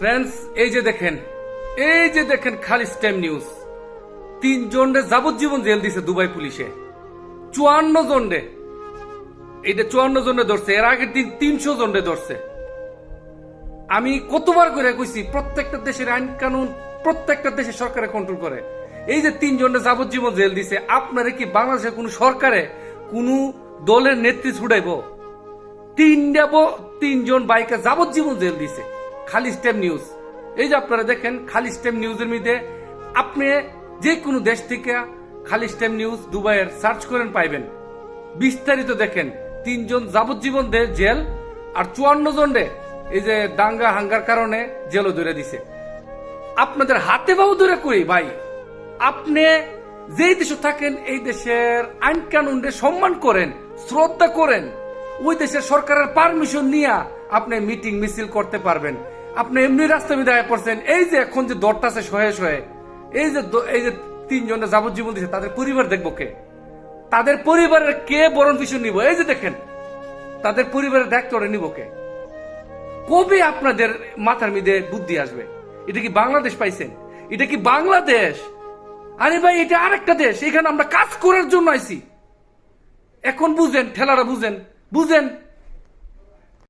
Friends এই যে দেখেন, এই যে দেখেন খালি স্টেম নিউজ। তিনজনরে যাবজ্জীবন জেল দিছে দুবাই পুলিশে। চুয়ান্ন জনরে। এইটা চুয়ান্ন জনে ধরছে, এর আগের দিন তিনশো জনরে ধরছে। আমি কতবার করে কইছি, প্রত্যেকটা দেশের আইন কানুন, প্রত্যেকটা দেশের সরকারে কন্ট্রোল করে। এই যে তিনজনে যাবজ্জীবন জেল দিছে, আপনারা কি বাংলাদেশের কোন সরকারে কোন দলের নেত্রী ছুটাইব তিনটা তিনজন বাইকে যাবজ্জীবন জেল দিছে। খালি স্টেম নিউজ। এই যে আপনারা দেখেন, খালি স্টেম নিউজের মধ্যে আপনি যে কোনো দেশ থেকে খালি স্টেম নিউজ দুবাইয়ের সার্চ করেন, পাইবেন। বিস্তারিত দেখেন, তিনজন যাবজ্জীবন জেল আর চুয়ান্ন জন রে এই যে দাঙ্গা, হাঙ্গার কারণে জেলও ধরে দিছে। আপনাদের হাতে বাবু ধরে করি ভাই? আপনি যেই দেশে থাকেন, এই দেশের আইন কানুনকে সম্মান করেন, শ্রদ্ধা করেন, ওই দেশের সরকারের পারমিশন নিয়ে আপনি মিটিং, মিছিল করতে পারবেন। আপনি এমনি রাস্তা বিদায় পড়ছেন। এই যে এখন যে দরটা আছে শয়ে শয়ে এই যে এই যে তিনজনে যাবজ্জীবন দিচ্ছে তাদের পরিবার দেখব কে? তাদের পরিবারের কে বরণ পিছু নিব? এই যে দেখেন, তাদের পরিবারের দায়িত্ব নিব কে? কবে আপনাদের মাথার মধ্যে বুদ্ধি আসবে? এটা কি বাংলাদেশ পাইছেন? এটা কি বাংলাদেশ? আরে ভাই, এটা আরেকটা দেশ, এখানে আমরা কাজ করার জন্য আইছি। এখন বুঝেন, ঠেলারা বুঝেন বুঝেন।